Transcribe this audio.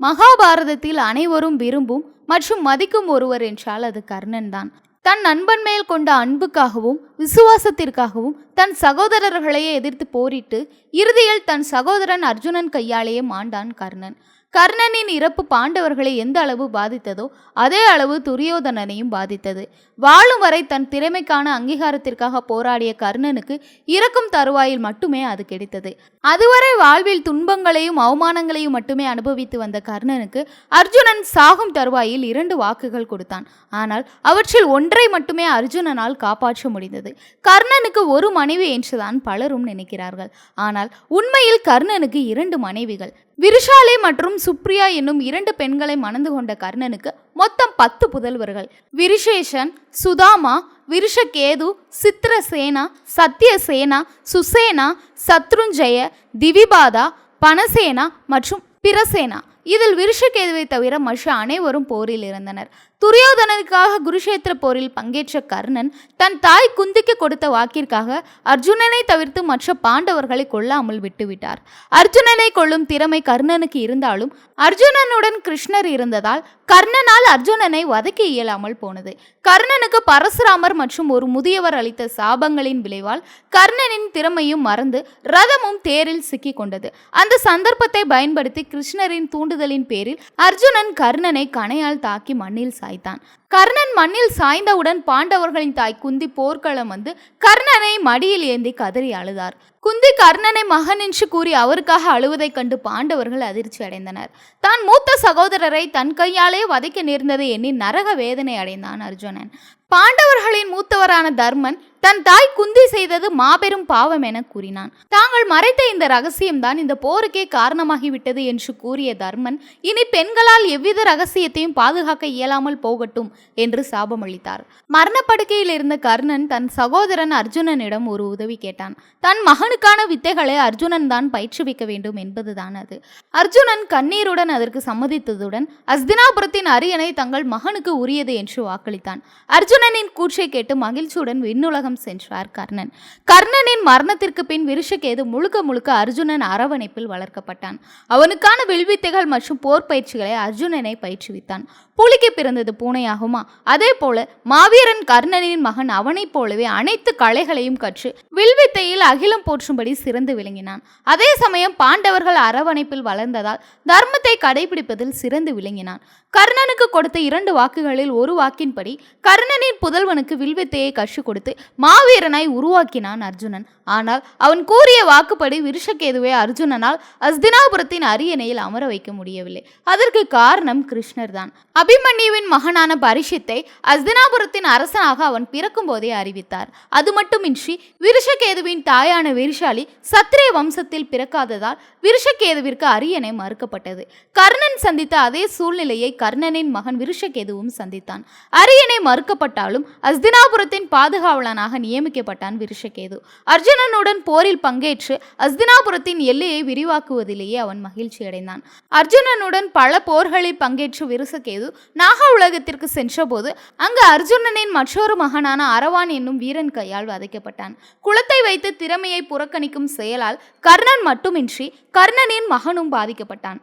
மகாபாரதத்தில் அனைவரும் விரும்பும் மற்றும் மதிக்கும் ஒருவர் என்றால் அது கர்ணன் தான். தன் நண்பன் மேல் கொண்ட அன்புக்காகவும் விசுவாசத்திற்காகவும் தன் சகோதரர்களையே எதிர்த்து போரிட்டு இறுதியில் தன் சகோதரன் அர்ஜுனன் கையாலேயே மாண்டான் கர்ணன். கர்ணனின் இறப்பு பாண்டவர்களை எந்த அளவு பாதித்ததோ அதே அளவு துரியோதனனையும் பாதித்தது. வாழும் வரை தன் திறமைக்கான அங்கீகாரத்திற்காக போராடிய கர்ணனுக்கு இறக்கும் தருவாயில் மட்டுமே அது கிடைத்தது. அதுவரை வாழ்வில் துன்பங்களையும் அவமானங்களையும் மட்டுமே அனுபவித்து வந்த கர்ணனுக்கு அர்ஜுனன் சாகும் தருவாயில் இரண்டு வாக்குகள் கொடுத்தான். ஆனால் அவற்றில் ஒன்றை மட்டுமே அர்ஜுனனால் காப்பாற்ற முடிந்தது. கர்ணனுக்கு ஒரு மனைவி என்றுதான் பலரும் நினைக்கிறார்கள். ஆனால் உண்மையில் கர்ணனுக்கு இரண்டு மனைவிகள் விருஷாலி மற்றும் சுப்ரியா என்னும் இரண்டு பெண்களை மணந்து கொண்ட கர்ணனுக்கு மொத்தம் பத்து புதல்வர்கள். விருஷேஷன் சுதாமா விருஷகேது சித்திரசேனா சத்யசேனா சுசேனா சத்ருஞ்சய திவிபாதா பனசேனா மற்றும் பிரசேனா. இதில் விருஷகேதுவை தவிர மற்ற அனைவரும் போரில் இருந்தனர் துரியோதனனுக்காக குருஷேத்திர போரில் பங்கேற்ற கர்ணன் தன் தாய் குந்திக்கு கொடுத்த வாக்கிற்காக அர்ஜுனனை தவிர்த்து மற்ற பாண்டவர்களை கொல்லாமல் விட்டுவிட்டார். அர்ஜுனனை கொள்ளும் திறமை கர்ணனுக்கு இருந்தாலும் அர்ஜுனனுடன் கிருஷ்ணர் இருந்ததால் கர்ணனால் அர்ஜுனனை வதக்கி இயலாமல் போனது. கர்ணனுக்கு பரசுராமர் மற்றும் ஒரு முதியவர் அளித்த சாபங்களின் விளைவால் கர்ணனின் திறமையும் மறந்து ரதமும் தேரில் சிக்கிக் கொண்டது அந்த சந்தர்ப்பத்தை பயன்படுத்தி கிருஷ்ணரின் தூண்டு தாக்குதலின் பேரில் அர்ஜுனன் கர்ணனை கணையால் தாக்கி மண்ணில் சாய்த்தான். கர்ணன் மண்ணில் சாய்ந்தவுடன் பாண்டவர்களின் தாய் குந்தி போர்க்களம் வந்து கர்ணனை மடியில் ஏந்தி கதறி அழுதார். குந்தி கர்ணனை மகன் என்று கூறி அவருக்காக அழுவதைக் கண்டு பாண்டவர்கள் அதிர்ச்சி அடைந்தனர். தான் மூத்த சகோதரரை தன் கையாலே வதைக்க நேர்ந்ததை எண்ணி நரக வேதனை அடைந்தான் அர்ஜுனன். பாண்டவர்களின் மூத்தவரான தர்மன் தன் தாய் குந்தி செய்தது மாபெரும் பாவம் என கூறினான். தாங்கள் மறைத்த இந்த ரகசியம்தான் இந்த போருக்கே காரணமாகிவிட்டது என்று கூறிய தர்மன் இனி பெண்களால் எவ்வித ரகசியத்தையும் பாதுகாக்க இயலாமல் போகட்டும் என்று சாபமளித்தார். மரணப்படுக்கையில் இருந்த கர்ணன் தன் சகோதரன் அர்ஜுனனிடம் ஒரு உதவி கேட்டான். தன் அதற்கான வித்தைகளை அர்ஜுனன் தான் பயிற்றுவிக்க வேண்டும் என்பதுதான் அது. அர்ஜுனன் கண்ணீருடன் அதற்கு சம்மதித்ததுடன் அஸ்தினாபுரத்தின் அரியணை தங்கள் மகனுக்கு உரியது என்று வாக்களித்தான். அர்ஜுனனின் கூற்றை கேட்டு மகிழ்ச்சியுடன் விண்ணுலகம் சென்றார் கர்ணன். கர்ணனின் மரணத்திற்கு பின் விருஷகேது முழுக்க முழுக்க அர்ஜுனன் அரவணைப்பில் வளர்க்கப்பட்டான். அவனுக்கான வில்வித்தைகள் மற்றும் போர் பயிற்சிகளை அர்ஜுனனை பயிற்றுவித்தான். புலிக்கு பிறந்தது பூனையாகுமா? அதே போல மாவீரன் கர்ணனின் மகன் அவனைப் போலவே அனைத்து கலைகளையும் கற்று வில்வித்தையில் அகிலம் போற்றும்படி சிறந்து விளங்கினான். அதே சமயம் பாண்டவர்கள் அரவணைப்பில் வளர்ந்ததால் தர்மத்தை கடைபிடிப்பதில் சிறந்து விளங்கினான். கர்ணனுக்கு கொடுத்த இரண்டு வாக்குகளில் ஒரு வாக்கின்படி கர்ணனின் புதல்வனுக்கு வில்வித்தையை கற்றுக் கொடுத்து மாவீரனாய் உருவாக்கினான் அர்ஜுனன். ஆனால் அவன் கூறிய வாக்குப்படி விருஷகேதுவை அர்ஜுனனால் அஸ்தினாபுரத்தின் அரியணையில் அமர வைக்க முடியவில்லை. அதற்கு காரணம் கிருஷ்ணர் தான் அபிமன்யுவின் மகனான பரிஷித்தை அஸ்தினாபுரத்தின் அரசனாக அவன் பிறக்கும் போதே அறிவித்தார். அது மட்டுமின்றி விருஷகேதுவின் தாயான விருஷாலி சத்திரிய வம்சத்தில் பிறக்காததால் விருஷகேதுவிற்கு அரியணை மறுக்கப்பட்டது. கர்ணன் சந்தித்த அதே சூழ்நிலையை கர்ணனின் மகன் விருஷகேதுவும் சந்தித்தான். அரியணை மறுக்கப்பட்டாலும் அஸ்தினாபுரத்தின் பாதுகாவலனாக நியமிக்கப்பட்டான் விருஷகேது. அர்ஜுனனுடன் போரில் பங்கேற்று அஸ்தினாபுரத்தின் எல்லையை விரிவாக்குவதிலேயே அவன் மகிழ்ச்சி அடைந்தான். அர்ஜுனனுடன் பல போர்களில் பங்கேற்று விருஷகேது நாக உலகத்திற்கு சென்றபோது அங்கு அர்ஜுனனின் மற்றொரு மகனான அரவான் என்னும் வீரன் கையால் வதைக்கப்பட்டான். குளத்தை வைத்து திறமையை புறக்கணிக்கும் செயலால் கர்ணன் மட்டுமின்றி கர்ணனின் மகனும் பாதிக்கப்பட்டான்.